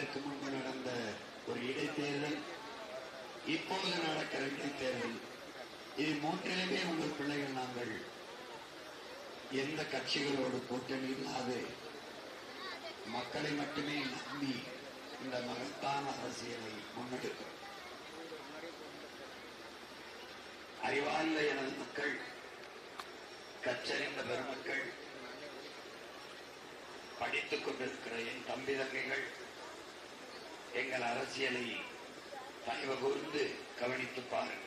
இதற்கு முன்பு நடந்த ஒரு இடைத்தேர்தல் இப்போது நடக்கிற இடைத்தேர்தல் இது மூன்றிலுமே உங்கள் பிள்ளைகள் நாங்கள் எந்த கட்சிகளோடு கூட்டணி இல்லாது மக்களை மட்டுமே நம்பி இந்த மகத்தான அரசியலை முன்னெடுக்கும் அறிவார்ந்த எனது மக்கள் கற்றறிந்த பெருமக்கள் படித்துக் கொண்டிருக்கிற என் தம்பி தங்கைகள் எங்கள் அரசியலை தயவு கூர்ந்து கவனித்து பாருங்கள்.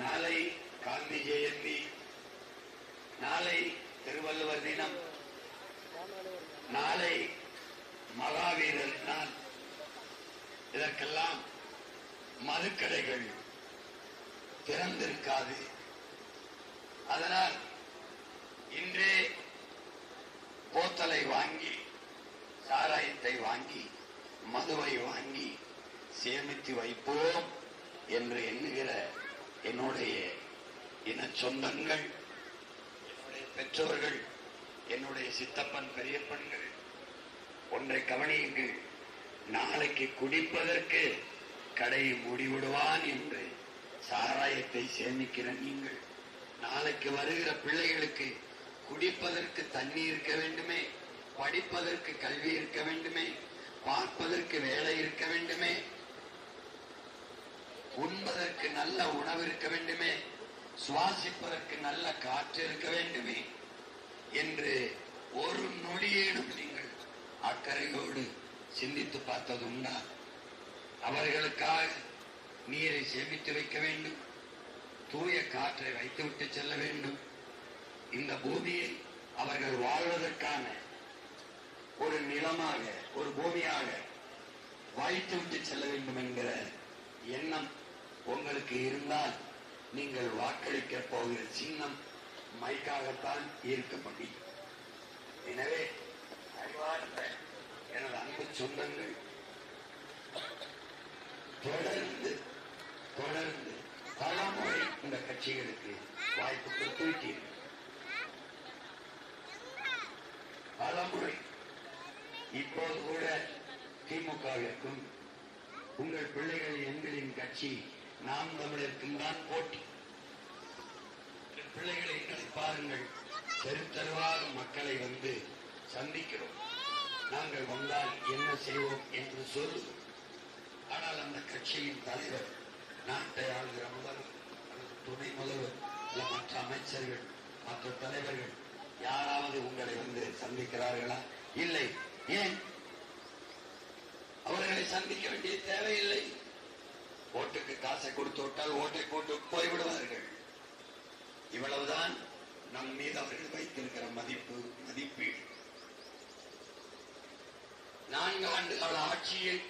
நாளை காந்தி ஜெயந்தி நாளை திருவள்ளுவர் தினம் நாளை மகாவீரர் நான் இதற்கெல்லாம் மதுக்கடைகள் திறந்திருக்காது. அதனால் இன்றே போத்தலை வாங்கி சாராயத்தை வாங்கி மதுவை வாங்கி சேமித்து வைப்போம் என்று எண்ணுகிற என்னுடைய இன சொந்தங்கள் என்னுடைய பெற்றோர்கள் என்னுடைய சித்தப்பன் பெரியப்பன்கள் ஒன்றை கவனியுங்கள். நாளைக்கு குடிப்பதற்கு கடையை மூடிவிடுவான் என்று சாராயத்தை சேமிக்கிற நீங்கள். நாளைக்கு வருகிற பிள்ளைகளுக்கு குடிப்பதற்கு தண்ணி இருக்க வேண்டுமே. படிப்பதற்கு கல்வி இருக்க வேண்டுமே? பார்ப்பதற்கு வேலை இருக்க வேண்டுமே? உண்பதற்கு நல்ல உணவு இருக்க வேண்டுமே? சுவாசிப்பதற்கு நல்ல காற்று இருக்க வேண்டுமே? என்று ஒரு நொடியேனும் நீங்கள் அக்கறையோடு சிந்தித்து பார்த்தது உண்டா? அவர்களுக்காக நீரை சேமித்து வைக்க வேண்டும். தூய காற்றை வைத்துவிட்டு செல்ல வேண்டும். இந்த பூமியை அவர்கள் வாழ்வதற்கான ஒரு நிலமாக ஒரு பூமியாக வாய்த்து விட்டு செல்ல வேண்டும் என்கிற எண்ணம் உங்களுக்கு இருந்தால் நீங்கள் வாக்களிக்க போகிற சின்னம் மைக்காகத்தான் இருக்க முடியும் எனவே அறிவார்ந்த எனது அன்பு சொந்தங்கள் தொடர்ந்து தொடர்ந்து பலமுறை இந்த கட்சிகளுக்கு வாய்ப்பு கொடுத்து விட்டீர்கள். பலமுறை இப்போது கூட திமுகவிற்கும் உங்கள் பிள்ளைகள் எங்களின் கட்சி நாம் தமிழருக்கும் தான் போட்டி. பிள்ளைகளை எங்களை பாருங்கள். தெருத்தருவாக மக்களை வந்து சந்திக்கிறோம். நாங்கள் வந்தால் என்ன செய்வோம் என்று சொல்லுவோம். ஆனால் அந்த கட்சியின் தலைவர் நாட்டை ஆளுகிற முதல்வர் அல்லது துணை முதல்வர் மற்ற அமைச்சர்கள் மற்ற தலைவர்கள் யாராவது உங்களை வந்து சந்திக்கிறார்களா? இல்லை. ஏன்? அவர்களை சந்திக்க வேண்டிய தேவையில்லை. ஓட்டுக்கு காசை கொடுத்து விட்டால் ஓட்டை போட்டு போய்விடுவார்கள். இவ்வளவுதான் நம் மீது அவர்கள் வைத்திருக்கிற மதிப்பு மதிப்பீடு. நான்கு ஆண்டு கால ஆட்சியில்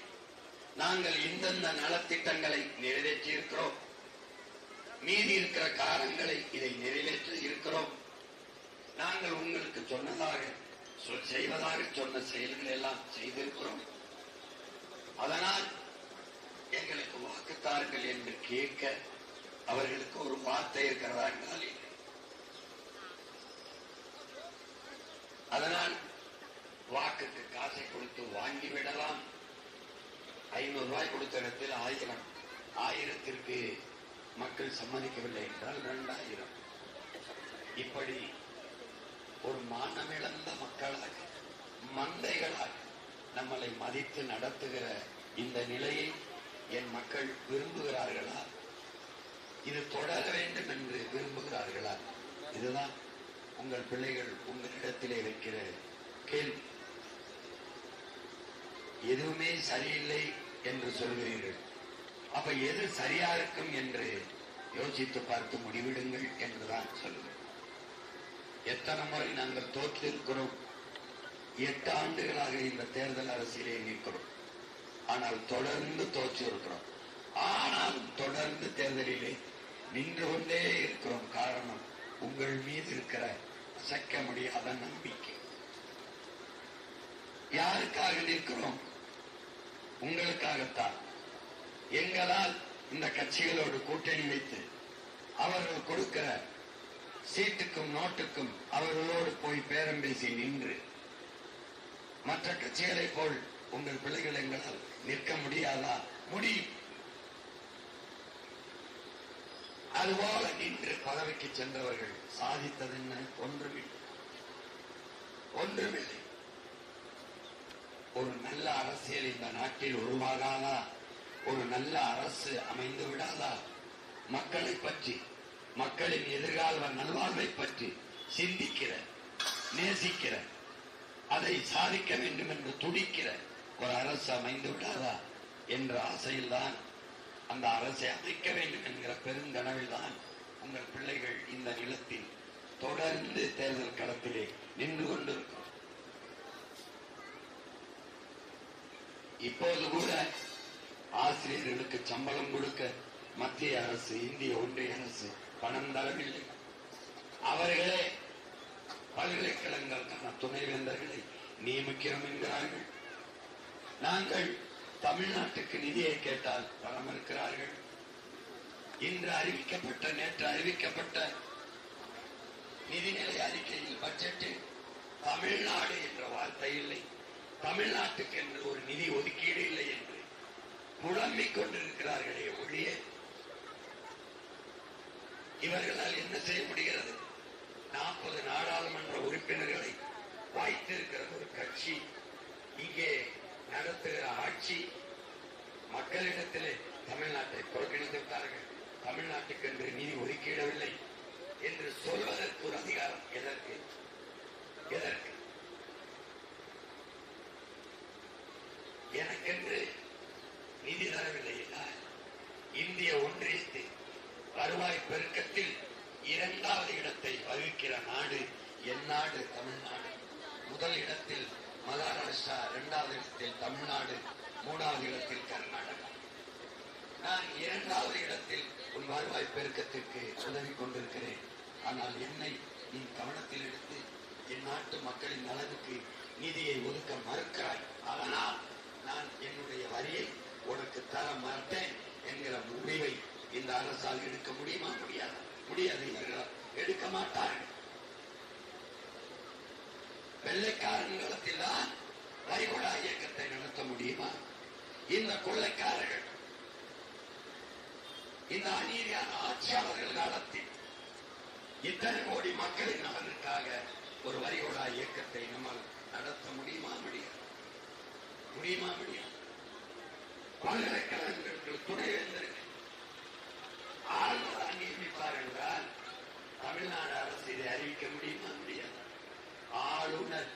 நாங்கள் இந்தந்த நலத்திட்டங்களை நிறைவேற்றி இருக்கிறோம் மீதி இருக்கிற காலங்களை இதை நிறைவேற்றி இருக்கிறோம். நாங்கள் உங்களுக்கு சொன்னதாக செய்வதாக சொன்ன செயல்கள் எல்லாம் செய்திருக்கிறோம். அதனால் எங்களுக்கு வாக்குத்தார்கள் என்று கேட்க அவர்களுக்கு ஒரு வார்த்தை இருக்கிறதா என்றால் அதனால் வாக்குக்கு காசை கொடுத்து வாங்கி விடலாம். ஐநூறு ரூபாய் கொடுத்த இடத்தில் ஆயிரம் ஆயிரத்திற்கு மக்கள் சம்மதிக்கவில்லை என்றால் இரண்டாயிரம். இப்படி ஒரு மானமிழந்த மக்களாக மந்தைகளாக நம்மளை மதித்து நடத்துகிற இந்த நிலையை என் மக்கள் விரும்புகிறார்களா? இது தொடர வேண்டும் என்று விரும்புகிறார்களா? இதுதான் உங்கள் பிள்ளைகள் உங்களிடத்திலே வைக்கிற கேள்வி. எதுவுமே சரியில்லை என்று சொல்கிறீர்கள். அப்ப எது சரியா இருக்கும் என்று யோசித்து பார்த்து முடிவிடுங்கள் என்றுதான் சொல்லுங்கள் எத்தனை முறை நாங்கள் தோற்றிருக்கிறோம்? எட்டு ஆண்டுகளாக இந்த தேர்தல் அரசியலே நிற்கிறோம் ஆனால் தொடர்ந்து தோற்று இருக்கிறோம் ஆனால் தொடர்ந்து தேர்தலிலே நின்று கொண்டே இருக்கிறோம். காரணம் உங்கள் மீது இருக்கிற அசைக்க முடியாத நம்பிக்கை யாருக்காக நிற்கிறோம்? உங்களுக்காகத்தான். எங்களால் இந்த கட்சிகளோடு கூட்டணி வைத்து அவர்கள் கொடுக்கிற சீட்டுக்கும் நோட்டுக்கும் அவர்களோடு போய் பேரம் பேசி நின்று மற்ற கட்சிகளைப் போல் உங்கள் பிள்ளைகள் எங்களால் நிற்க முடியாதா? முடியும் அதுபோல நின்று பதவிக்கு சென்றவர்கள் சாதித்தது என்ன ஒன்றுமில்லை. ஒன்றுமில்லை. ஒரு நல்ல அரசியல் இந்த நாட்டில் உருவாகாதா? ஒரு நல்ல அரசு அமைந்து விடாதா? மக்களை பற்றி மக்களின் எதிர்கால நல்வாழ்வை பற்றி சிந்திக்கிற நேசிக்கிற அதை சாதிக்க வேண்டும் என்று துடிக்கிற ஒரு அரசு அமைந்து விடாதா என்ற ஆசையில்தான் அந்த அரசை அமைக்க வேண்டும் என்கிற பெருங்கனவில் தான் உங்கள் பிள்ளைகள் இந்த நிலத்தில் தொடர்ந்து தேர்தல் களத்திலே நின்று கொண்டிருக்கும். இப்போது கூட ஆசிரியர்களுக்கு சம்பளம் கொடுக்க மத்திய அரசு இந்திய ஒன்றிய அரசு பணம் தரவில்லை அவர்களே பல்கலைக்கழகங்களுக்கான துணைவேந்தர்களை நியமிக்கிறோம் என்கிறார்கள். நாங்கள் தமிழ்நாட்டுக்கு நிதியை கேட்டால் பணம் இருக்கிறார்கள். இன்று அறிவிக்கப்பட்ட நேற்று அறிவிக்கப்பட்ட நிதிநிலை அறிக்கையில் பட்ஜெட்டில் தமிழ்நாடு என்ற வார்த்தை இல்லை. தமிழ்நாட்டுக்கு என்று ஒரு நிதி ஒதுக்கீடு இல்லை என்று முழம்பிக் கொண்டிருக்கிறார்களே ஒழிய இவர்களால் என்ன செய்ய முடிகிறது? நாற்பது நாடாளுமன்ற உறுப்பினர்களை வாய்த்திருக்கிற ஒரு கட்சி இங்கே நடத்துகிற ஆட்சி மக்களிடத்திலே தமிழ்நாட்டை புறக்கணித்து விட்டார்கள் தமிழ்நாட்டுக்கு என்று நிதி ஒதுக்கிடவில்லை என்று சொல்வதற்கு ஒரு அதிகாரம் எதற்கு? எதற்கு? எனக்கென்று நிதி தரவில்லை என்றால் இந்திய ஒன்றிய வருவாய் பெருக்கத்தில் இரண்டாவது இடத்தை வகிக்கிற நாடு என் நாடு தமிழ்நாடு. முதல் இடத்தில் மகாராஷ்டிரா இரண்டாவது இடத்தில் தமிழ்நாடு மூணாவது இடத்தில் கர்நாடகா. நான் இரண்டாவது இடத்தில் உன் வருவாய் பெருக்கத்திற்கு உதவி கொண்டிருக்கிறேன். ஆனால் என்னை நீ கவனத்தில் எடுத்து என் நாட்டு மக்களின் நலனுக்கு நிதியை ஒதுக்க மறுக்கிறாய். அதனால் நான் என்னுடைய வரியை உனக்கு தர மாட்டேன் என்கிற முடிவை இந்த அரசால் எடுக்க முடியுமா? முடியாது. முடியாது இவர்களால் எடுக்க மாட்டார்கள். வெள்ளைக்காரன் தான் வரிகொடா இயக்கத்தை நடத்த முடியுமா? இந்த கொள்ளைக்காரர்கள் இந்த அநீதியான ஆட்சியாளர்கள் காலத்தில் இத்தனை கோடி மக்களின் நலனுக்காக ஒரு வரிகொடா இயக்கத்தை நம்மால் நடத்த முடியுமா முடியாது? முடியுமா முடியாது? பல்கலைக்கழகங்களுக்கு எழுந்திருக்கு ஆளுநராக நியமிப்பார் என்றால் தமிழ்நாடு அரசு இதை அறிவிக்க முடியுமா முடியாது? ஆளுநர்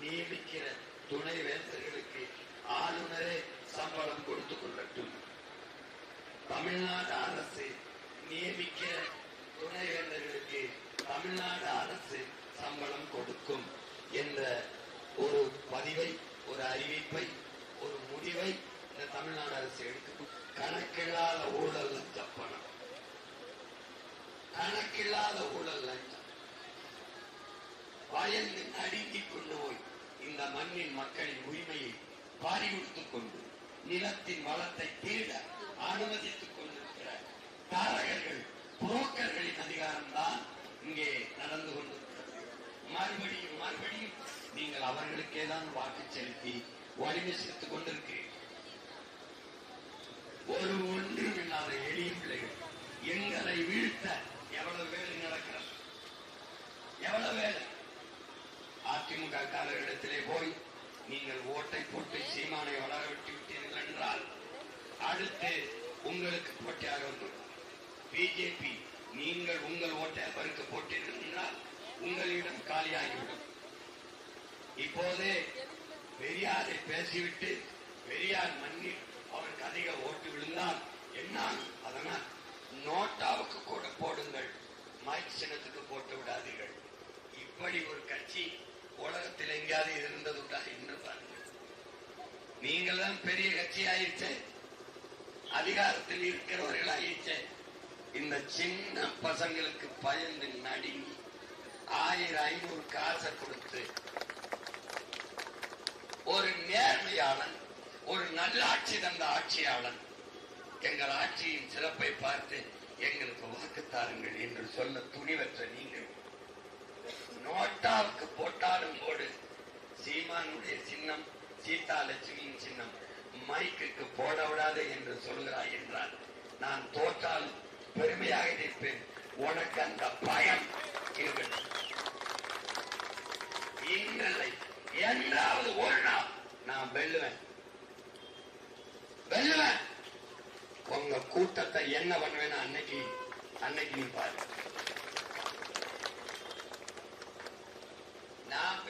நியமிக்கிற துணை வேந்தர்களுக்கு ஆளுநரே சம்பளம் கொடுத்துக் கொள்ளட்டும். தமிழ்நாடு அரசு நியமிக்கிற துணை வேந்தர்களுக்கு தமிழ்நாடு அரசு சம்பளம் கொடுக்கும் என்ற ஒரு பதிவை ஒரு அறிவிப்பை ஒரு முடிவை இந்த தமிழ்நாடு அரசு எடுக்கும். கணக்கில்லாத ஊழல் லஞ்ச பணம் கணக்கில்லாத ஊழல் லஞ்சம் பயந்து நடுங்கிக் கொண்டு போய் இந்த மண்ணின் மக்களின் உரிமையை பாரி கொடுத்துக் கொண்டு நிலத்தின் வளத்தை திருட அனுமதித்துக் கொண்டிருக்கிற தாரகர்கள் புரோக்கர்களின் அதிகாரம்தான் இங்கே நடந்து கொண்டிருக்கிறது. மறுபடியும் மறுபடியும் நீங்கள் அவர்களுக்கே தான் வாக்கு செலுத்தி வலிமை சேர்த்துக் கொண்டிருக்கிறீர்கள். ஒரு ஒன்றும் இல்லாத எளிய பிள்ளைகள் எங்களை வீழ்த்த எவ்வளவு வேலை நடக்கிறது? எவ்வளவு வேலை? அதிமுக காரர்களிடத்திலே போய் நீங்கள் ஓட்டை போட்டு சீமானை வளர விட்டு விட்டீர்கள் என்றால் அடுத்து உங்களுக்கு போட்டியாக வந்துள்ளது பிஜேபி நீங்கள் உங்கள் ஓட்டை அவருக்கு போட்டீர்கள் என்றால் உங்களிடம் காலியாகிவிடும். இப்போதே பெரியாரை பேசிவிட்டு பெரியார் மண்ணில் அவருக்கு அதிக ஓட்டு விழுந்தால் என்ன? அதனால் நோட்டாவுக்கு கூட போடுங்கள். மைக் சின்னத்துக்கு போட்டு விடாதீர்கள். இப்படி ஒரு கட்சி உலகத்தில் எங்கேயாவது இருந்ததுண்டா என்று பாருங்கள் நீங்கள் தான் பெரிய கட்சி அதிகாரத்தில் இருக்கிறவர்கள் ஆயிடுச்சே இந்த சின்ன பசங்களுக்கு பயந்து நடுங்கி ஆயிரம் ஐநூறு காசை கொடுத்து ஒரு நேர்மையாளன் ஒரு நல்லாட்சி தந்த ஆட்சியாளன் எங்கள் ஆட்சியின் சிறப்பை பார்த்து எங்களுக்கு வாக்கு தாருங்கள் என்று சொல்ல துணிவற்ற நீங்கள் நோட்டாவுக்கு போட்டாலும் போடு. சீமானுடைய சின்னம் சீதா லட்சுமியின் சின்னம். மைக்கு போட விடாது என்று சொல்கிறாய் என்றால் நான் தோற்றால் பெருமையாக இருப்பேன் உனக்கு அந்த பயம் இருக்கட்டும் இன்றில்லை. என்றாவது ஒரு நாள் நான் வெல்லுவேன். வெல்லுவேன். உங்க கூட்டத்தை என்ன பண்ணுவேன்னு அன்னைக்கு அன்னைக்கு நீ பாரு.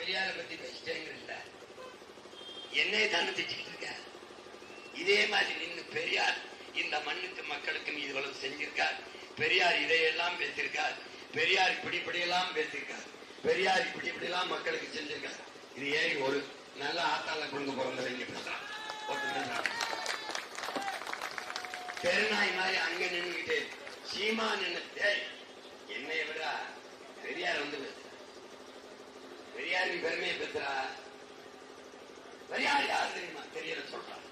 பெரியார பத்தி பேசிட்டேங்கிறல்ல என்னை தானே திட்டிக்கிட்டு இருக்க. இதே மாதிரி நின்று பெரியார் இந்த மண்ணுக்கு மக்களுக்கும் இதுவளவு செஞ்சிருக்கார். பெரியார் இதையெல்லாம் பேசியிருக்கார் பெரியார் இப்படி இப்படி எல்லாம் பெரியார் இப்படி இப்படி மக்களுக்கு செஞ்சிருக்கார். இது ஏறி ஒரு நல்ல ஆத்தால கொடுங்க பிறந்தவங்க பேசுறான் பெருநாய் மாதிரி அங்க நின்றுகிட்டு சீமா நின்று என்னைய விட பெரியார் வந்து கேள்வி பெருமையை பெற்றா பெரியார் யார் தெரியுமா? தெரியல சொல்றான்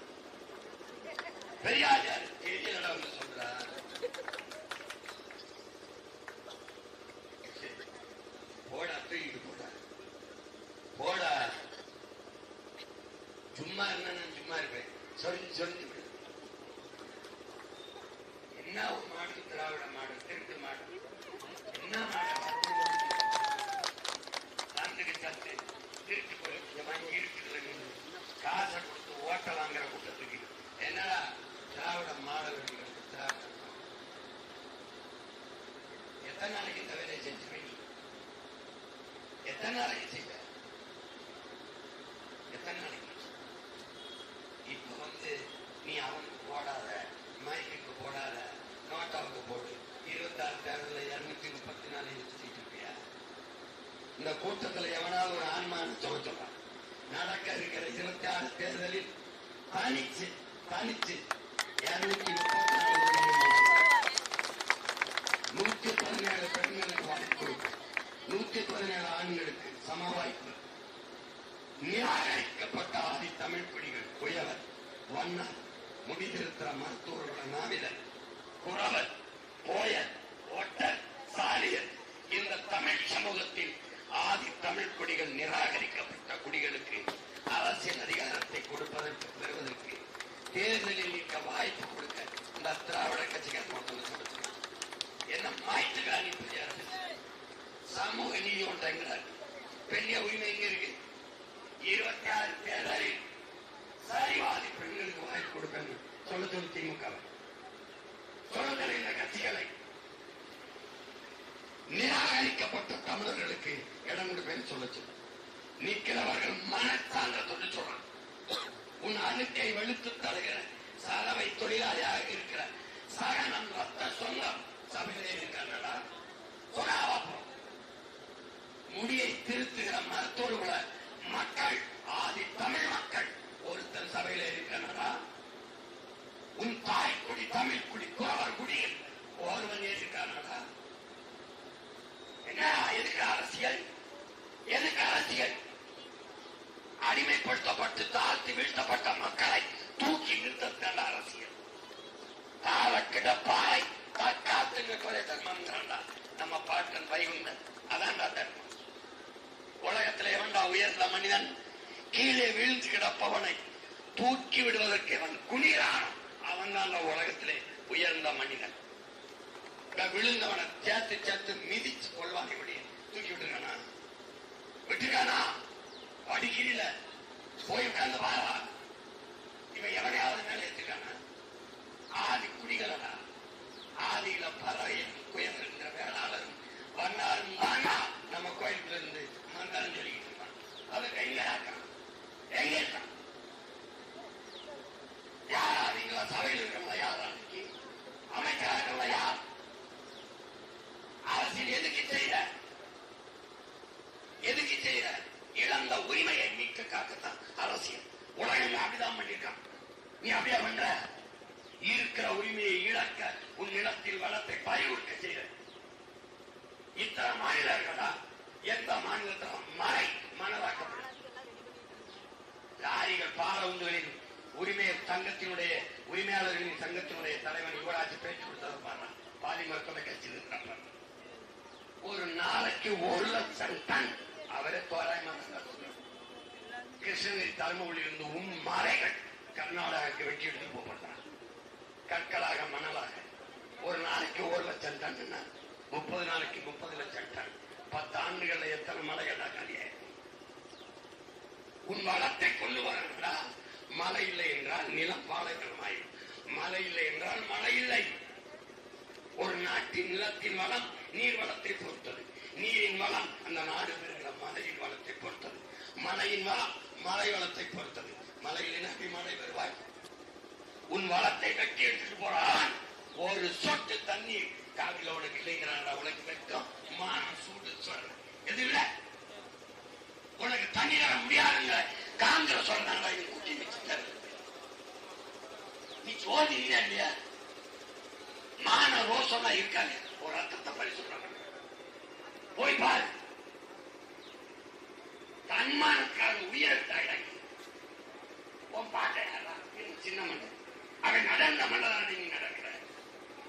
பெரியார் யார்? எழுதி நடந்து சேர்ந்த மனிதன் கீழே விழுந்து கிடப்பவனை தூக்கி விடுவதற்கு அவன் குனிறான் அவன் தான் அந்த உலகத்திலே உயர்ந்த மனிதன். விழுந்தவனை சேர்த்து சேர்த்து மிதிச்சு கொள்வான் இப்படி தூக்கி விட்டுருக்கானா? விட்டுருக்கானா? படிக்கிறீல. போய் உட்கார்ந்து வாரா இவன் எவனையாவது மேலே ஏற்றுக்கானா ஆதி குடிகளடா. ஆதியில பறவை நிலம் பாலைவனமாயும் மழை இல்லை என்றால் மழை இல்லை. ஒரு நாட்டின் நிலத்தின் வளம் நீர் வளத்தை பொறுத்தது. நீரின் வளம் அந்த நாடு பெறுகிற மழையின் வளத்தை பொறுத்தது. மழையின் வளம் மழை வளத்தை பொறுத்தது. மழையில் நம்பி மழை வருவாய்? உன் வளத்தை கட்டி எடுத்துட்டு போறான். ஒரு சொட்டு தண்ணீர். காவில உனக்கு இல்லைங்கிறான் உனக்கு வெட்கம். மானம் சூடு சொல்ற எது இல்ல? உனக்கு தண்ணி தர முடியாதுங்க காங்கிரஸ் சொல்றாங்க இது கூட்டி வச்சுட்டாரு நீ சோதி இல்லையா மான ரோசமா இருக்காங்க ஒரு ரத்தத்தை பரிசுறாங்க போய் பாரு தன்மானக்கார உயரத்தாயிடாங்க உன் பாட்டை சின்ன மண்டல் அவன் நடந்த மண்டலம் நீங்க நடக்கிற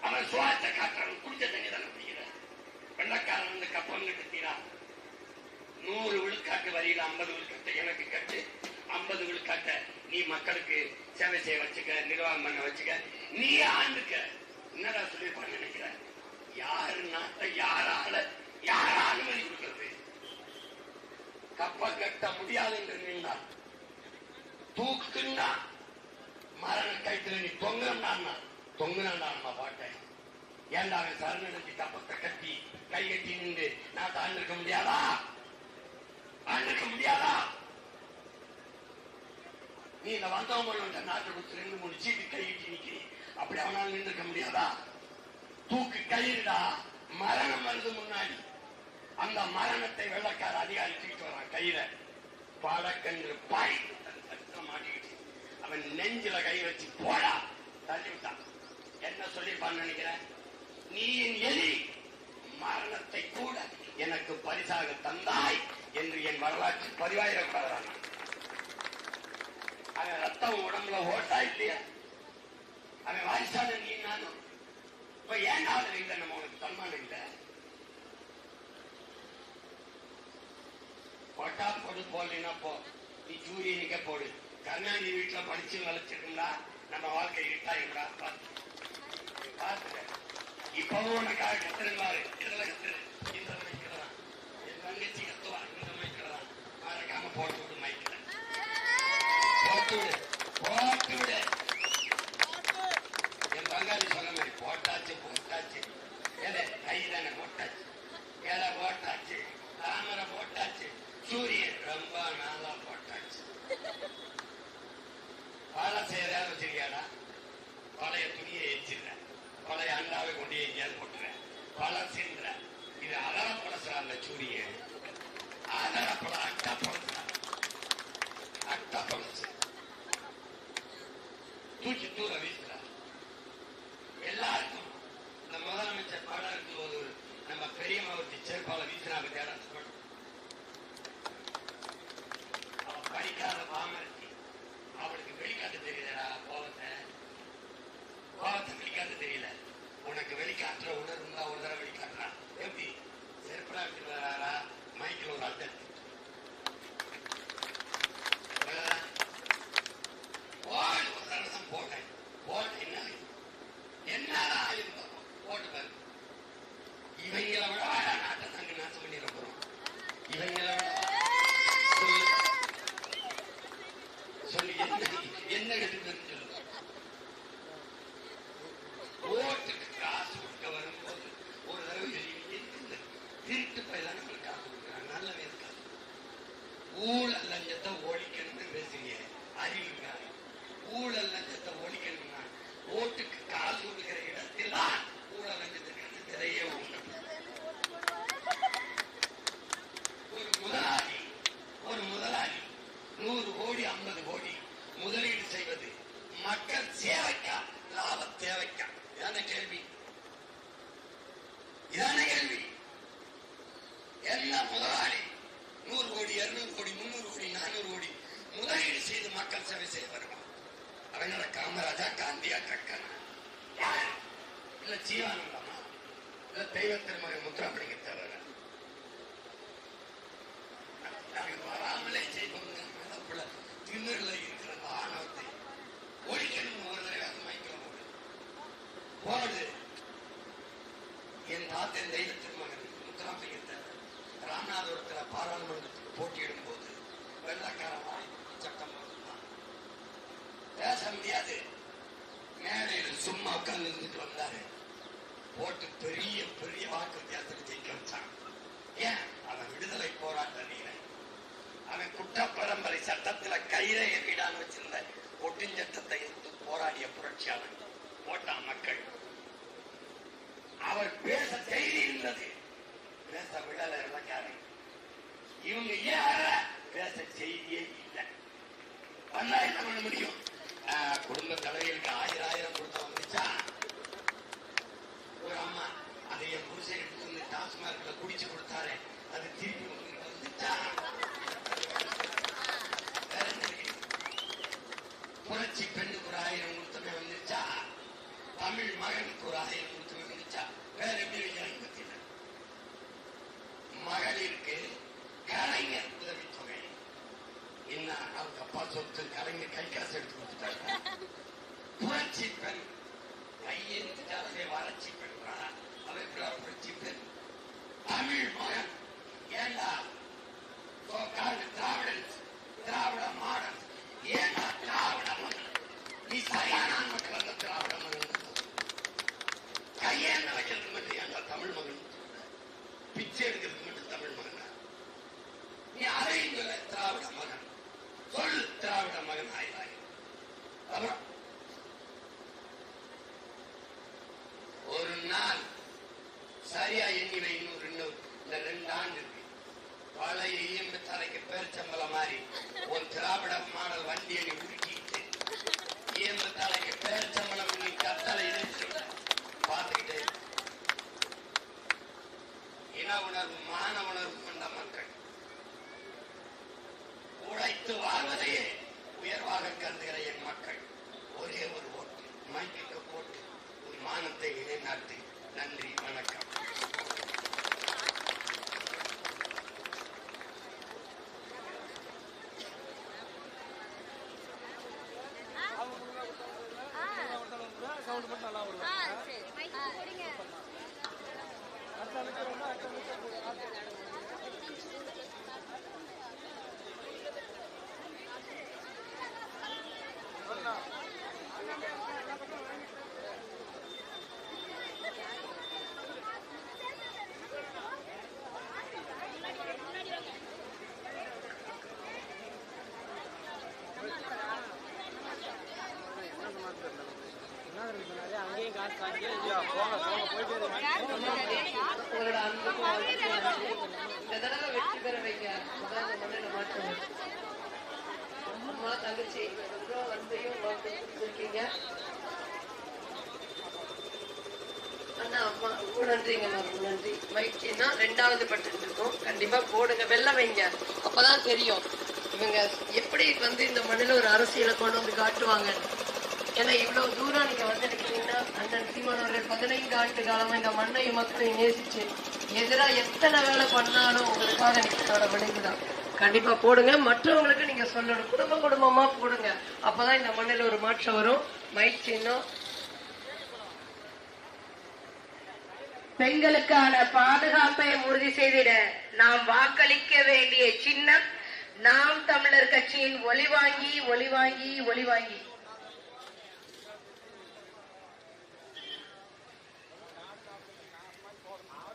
அவன் சுவாசத்தை காட்டுறான் குடிச்ச தண்ணி தானே பிடிக்கிற வெள்ளக்காரன் வந்து கப்பம் கட்டுத்தீரா நூறு விழுக்காட்டு வரியில ஐம்பது விழுக்காட்டை எனக்கு கட்டு ஐம்பது விழுக்காட்ட நீ மக்களுக்கு சேவை செய்ய வச்சுக்க நிர்வாகம் பண்ண வச்சுக்க நீ ஆண்டுக்க. என்னடா சொல்லிருப்பான்னு நினைக்கிற யாரு நாட்டை யாரால யார அனுமதி கொடுக்கறது? கப்ப கட்ட முடியாது என்று நின்றா தூக்குன்னா மரண கைத்துல நீ தொங்கினா தொங்குனா நம்ம பாட்டேன் ஏன்டா அவன் சரணடைஞ்சு கப்பத்தை கட்டி கை கட்டி நின்று நான் தாண்டிருக்க முடியாதா? ஆண்டிருக்க முடியாதா? நீ இந்த வந்தவங்க நாட்டை கொடுத்து ரெண்டு மூணு சீட்டு கை நிக்கி அப்படி அவனால் நின்றுக்க முடியாதா? தூக்கு கயிறுடா. மரணம் வருது முன்னாடி. அந்த மரணத்தை வெள்ளக்கார அதிகாரி தூக்கிட்டு வரான் கையில. படக்கன்று பாய்ந்து தன் மாட்டிக்கிட்டு அவன் நெஞ்சில கை வச்சு போடா. தள்ளி விட்டான். என்ன சொல்லிப்பான்னு நினைக்கிறேன்? நீ என் எலி. மரணத்தை கூட எனக்கு பரிசாக தந்தாய் என்று என் வரலாற்று பதிவாயிடக்கூடாதான் ரத்தம் உடம்புல ஓட்டா இல்லையா? அவன் வாய்ஸான நீ நானும் இப்ப ஏன் ஆதரவு இல்லை? நம்ம உனக்கு தன்மானம் இல்லை. போட்டா போடு போடலைன்னா போ. நீ சூரியனுக்கே போடு. கருணாநிதி வீட்டுல படிச்சு வளர்ச்சிருந்தா நம்ம வாழ்க்கை இருட்டாயிருந்தா பார்த்து பார்த்துக்க. இப்பவும் உனக்காக கத்துருந்தாரு இதுல கத்துரு. இந்த மைக்கிறதான் என் தங்கச்சி கத்துவா. இந்த மைக்கிறதான் மறக்காம போட்டு விடுங்க மைக்கிற போட்டு விடு போட்டு விடு என் பங்காளி சொன்ன மாதிரி போட்டாச்சு போட்டாச்சு ஏலே கை போட்டாச்சு. ஏல போட்டாச்சு? தாமரை போட்டாச்சு. சூரியன் ரொம்ப நாளா போட்டாச்சு. பாலை செய்யறா வச்சிருக்கியாடா? பழைய துணியை எச்சிடுற பழைய அண்டாவை கொண்டு எங்கேயாவது போட்டுற பழசின்ற இது அலற பழசுற அந்த சூரியன் அலற பழ அட்டா பழசுற அட்டா பழசு தூக்கி தூர வீசுற மக்கள் சேவை செய்தவர்கள் அறிஞர் காமராஜா காந்தியா கக்கன். இல்ல ஜீவானந்தமா இல்ல தெய்வ திருமலை முத்துராமலிங்க தவிர. வராமலே செய்வோம் திமிரில் இருக்கிற ஆணவத்தை ஒழிக்கணும் ஒரு தடவை மயக்க முடியும் போது என் தாத்தன் தெய்வ திருமகன் முத்துராமலிங்க தவிர. ராமநாதபுரத்தில் பாராளுமன்றத்துக்கு போட்டியிடும் போது வெள்ளக்காரமாக பேச முடியாது மேடையில் சும்மா உட்கார்ந்து இருந்துட்டு வந்தாரு. போட்டு பெரிய பெரிய வாக்கு வித்தியாசத்தை ஜெயிக்க வச்சான் ஏன்? அவன் விடுதலை போராட்ட வீரன். அவன் குட்ட பரம்பரை சட்டத்துல கயிறை வீடான்னு வச்சிருந்த ஒட்டுஞ்சட்டத்தை எடுத்து போராடிய புரட்சியாளன் போட்டான் மக்கள். அவர் பேச செய்தி இருந்தது. பேச விடல இலக்காரன் இவங்க ஏற பேச செய்தியே இல்லை. வந்தா என்ன பண்ண முடியும்? குடும்ப தலைவிகளுக்கு ஆயிரம் ஆயிரம் கொடுத்த வந்துச்சா? ஒரு அம்மா அதை என் புருஷன் எடுத்து வந்து டாஸ்மார்க்ல குடிச்சு கொடுத்தாரு அது திருப்பி வந்துச்சா? புரட்சி பெண்ணுக்கு ஒரு ஆயிரம் கொடுத்தமே வந்துச்சா? தமிழ் மகனுக்கு ஒரு ஆயிரம் கொடுத்தமே வந்துச்சா? வேற எப்படி வைக்கிறாங்க பத்தின மகளிருக்கு கலைஞர் உதவி என்ன அவங்க அப்பா சொத்து கலைஞர் கை காசு எடுத்து கொடுத்துட்டாங்க புரட்சி பெண். கையெழுத்துட்டாலே வறட்சி பெண்றா அவன் புரட்சி பெண்? தமிழ் மகன். ஏண்டா? சோக்காடு திராவிடன் திராவிட மாடல். ஏண்டா திராவிட மகன்? நீ சரியான நன்றிங்க அம்மா ரொம்ப நன்றி. மகிழ்ச்சின்னா ரெண்டாவது பட்டு இருக்கும் கண்டிப்பா போடுங்க. வெள்ள வைங்க. அப்பதான் தெரியும். இவங்க எப்படி வந்து இந்த மண்ணில் ஒரு அரசியலை கொண்டு வந்து காட்டுவாங்க. ஏன்னா இவ்வளவு தூரம் நீங்க வந்திருக்கீங்கன்னா அண்ணன் சீமான் அவர்கள் பதினைந்து ஆண்டு காலமா இந்த மண்ணையும் மக்களையும் நேசிச்சு எதிரா எத்தனை வேலை பண்ணாலும் உங்களுக்காக நீங்களோட விளைவுதான். கண்டிப்பா போடுங்க. மற்றவங்களுக்கு நீங்க சொல்லணும். குடும்ப குடும்பமா போடுங்க. அப்பதான் இந்த மண்ணில் ஒரு மாற்றம் வரும். மைக் பெண்களுக்கான பாதுகாப்பை உறுதி செய்திட நாம் வாக்களிக்க வேண்டிய சின்னம் நாம் தமிழர் கட்சியின் ஒளிவாங்கி ஒளிவாங்கி ஒளிவாங்கி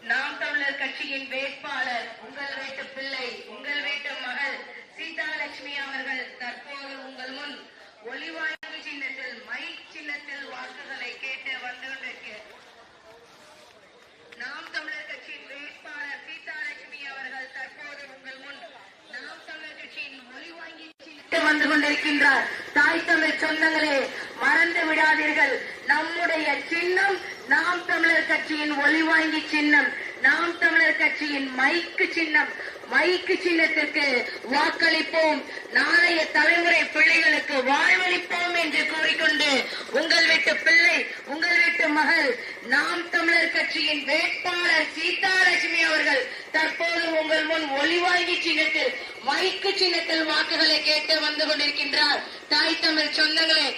நாம் தமிழர் கட்சியின் வேட்பாளர் உங்கள் வீட்டு பிள்ளை உங்கள் வீட்டு மகள் சீதாலட்சுமி அவர்கள் தற்போது உங்கள் முன் ஒளி வாங்கி சின்னத்தில் மைக் சின்னத்தில் வாக்குகளை கேட்டு வந்து கொண்டிருக்கிறார் நாம் தமிழர் கட்சியின் வேட்பாளர் சீதாலட்சுமி அவர்கள் தற்போது உங்கள் முன் நாம் தமிழர் கட்சியின் ஒளி வாங்கி சின்னத்தில் வந்து கொண்டிருக்கின்றார் தாய் தமிழ் சொந்தங்களே மறந்து விடாதீர்கள். நம்முடைய சின்னம் நாம் தமிழர் கட்சியின் ஒளிவாங்கி சின்னம் நாம் தமிழர் கட்சியின் மைக்கு சின்னம். மைக்கு சின்னத்திற்கு வாக்களிப்போம். நாளைய தலைமுறை பிள்ளைகளுக்கு வாழ்வளிப்போம் என்று கூறிக்கொண்டு உங்கள் வீட்டு பிள்ளை உங்கள் வீட்டு மகள் நாம் தமிழர் கட்சியின் வேட்பாளர் சீதாலட்சுமி அவர்கள் தற்போது உங்கள் முன் ஒளிவாங்கி சின்னத்தில் மைக்கு சின்னத்தில் வாக்குகளை கேட்டு வந்து கொண்டிருக்கின்றார். தாய் தமிழ் சொந்தங்களே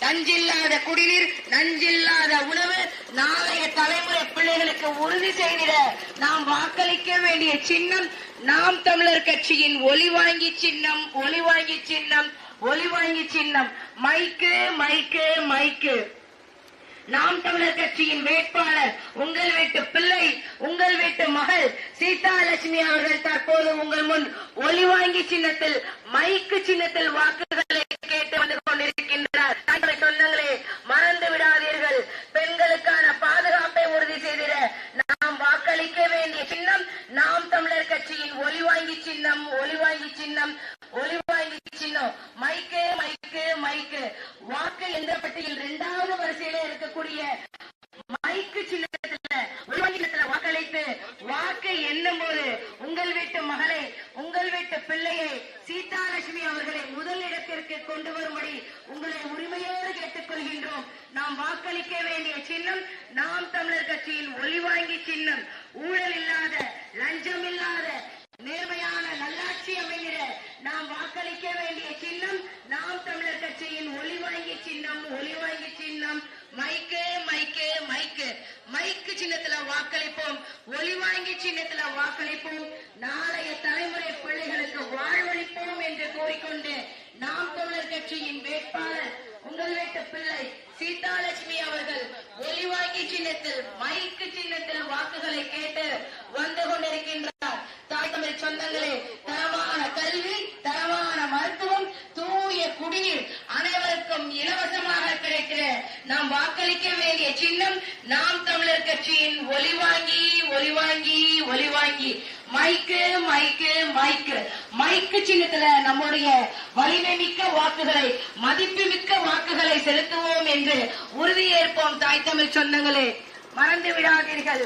நஞ்சில்லாத குடிநீர் நஞ்சில்லாத உணவு நாளைய தலைமுறை பிள்ளைகளுக்கு உறுதி செய்திட நாம் வாக்களிக்க வேண்டிய சின்னம் நாம் தமிழர் கட்சியின் ஒளிவாங்கி சின்னம் ஒளிவாங்கி சின்னம் ஒளிவாங்கி சின்னம். மைக்கு மைக்கு மைக்கு. நாம் தமிழர் கட்சியின் வேட்பாளர் உங்கள் வீட்டு பிள்ளை உங்கள் வீட்டு மகள் சீதாலட்சுமி அவர்கள் தற்போது உங்கள் முன் ஒளிவாங்கி சின்னத்தில் மைக்கு சின்னத்தில் வாக்குகளை கேட்டு வந்து கொண்டிருக்கின்றார். தாய்மொழி சொந்தங்களே மறந்து விடாதீர்கள். பெண்களுக்கான பாதுகாப்பை உறுதி செய்திட நாம் வாக்களிக்க வேண்டிய சின்னம் நாம் தமிழர் கட்சியின் ஒளிவாங்கி சின்னம் ஒளிவாங்கி சின்னம் ஒளிவாங்கி சின்னம். மைக்கு மைக்கு மைக்கு. வாக்கு இரண்டாவது வரிசையில இருக்கக்கூடிய மைக்கு சின்னத்துல சின்னத்துல வாக்களித்து வாக்கு எண்ணும் போது உங்கள் வீட்டு மகளை உங்கள் வீட்டு பிள்ளையை சீதாலட்சுமி அவர்களை முதல் இடத்திற்கு கொண்டு வரும்படி உங்களை உரிமையோடு கேட்டுக்கொள்கின்றோம். நாம் வாக்களிக்க வேண்டிய சின்னம் நாம் தமிழர் கட்சியின் ஒளிவாங்கி சின்னம். ஊழல் இல்லாத லஞ்சம் இல்லாத நேர்மையான நல்லாட்சி அமைகிற நாம் வாக்களிக்க வேண்டிய சின்னம் நாம் தமிழர் கட்சியின் ஒளிவாங்கி சின்னம் ஒளிவாங்கி சின்னம். மைக்கு மைக்கு மைக்கு. மைக்கு சின்னத்துல வாக்களிப்போம் ஒளிவாங்கி சின்னத்துல வாக்களிப்போம். நாளைய தலைமுறை பிள்ளைகளுக்கு வாழ்வளிப்போம் என்று கூறிக்கொண்டு நாம் தமிழர் கட்சியின் வேட்பாளர் உங்கள் வீட்டு பிள்ளை சீதாலட்சுமி அவர்கள் ஒளிவாங்கி சின்னத்தில் மைக்கு சின்னத்தில் வாக்குகளை கேட்டு வந்து கொண்டிருக்கின்றார். தாய் தமிழ் சொந்தங்களே தரமான கல்வி தரமான மருத்துவம் குடிநீர் அனைவருக்கும் இலவசமாக கிடைக்கிற நாம் வாக்களிக்க வேண்டிய சின்னம் நாம் தமிழர் கட்சியின் ஒளிவாங்கி ஒளிவாங்கி ஒளிவாங்கி மைக்கு மைக்கு மைக்கு. மைக்கு சின்னத்துல நம்முடைய வலிமை மிக்க வாக்குகளை மதிப்பு மிக்க வாக்குகளை செலுத்துவோம் என்று உறுதியேற்போம் தாய் தமிழ் சொந்தங்களே. மறந்து விடாதீர்கள்.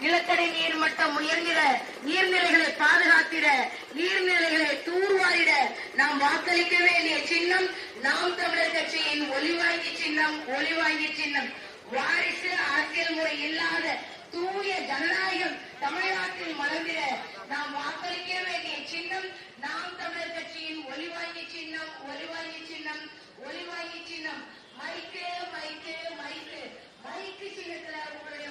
நிலத்தடி நீர் மட்டம் உயர்ந்திட நீர்நிலைகளை பாதுகாத்திட நீர்நிலைகளை தூர்வாரிட நாம் வாக்களிக்க வேண்டிய சின்னம் நாம் தமிழர் கட்சியின் ஒளிவாங்கி சின்னம் ஒளிவாங்கி சின்னம். வாரிசு அரசியல் முறை இல்லாத தூய ஜனநாயகம் தமிழ்நாட்டில் மலர்ந்திட நாம் வாக்களிக்க வேண்டிய சின்னம் நாம் தமிழர் கட்சியின் ஒளிவாங்கி சின்னம் ஒளிவாங்கி சின்னம் ஒளிவாங்கி சின்னம். மைக்கு மைக்கு மைக்கு. மைக்கு சின்னத்துல உங்களுடைய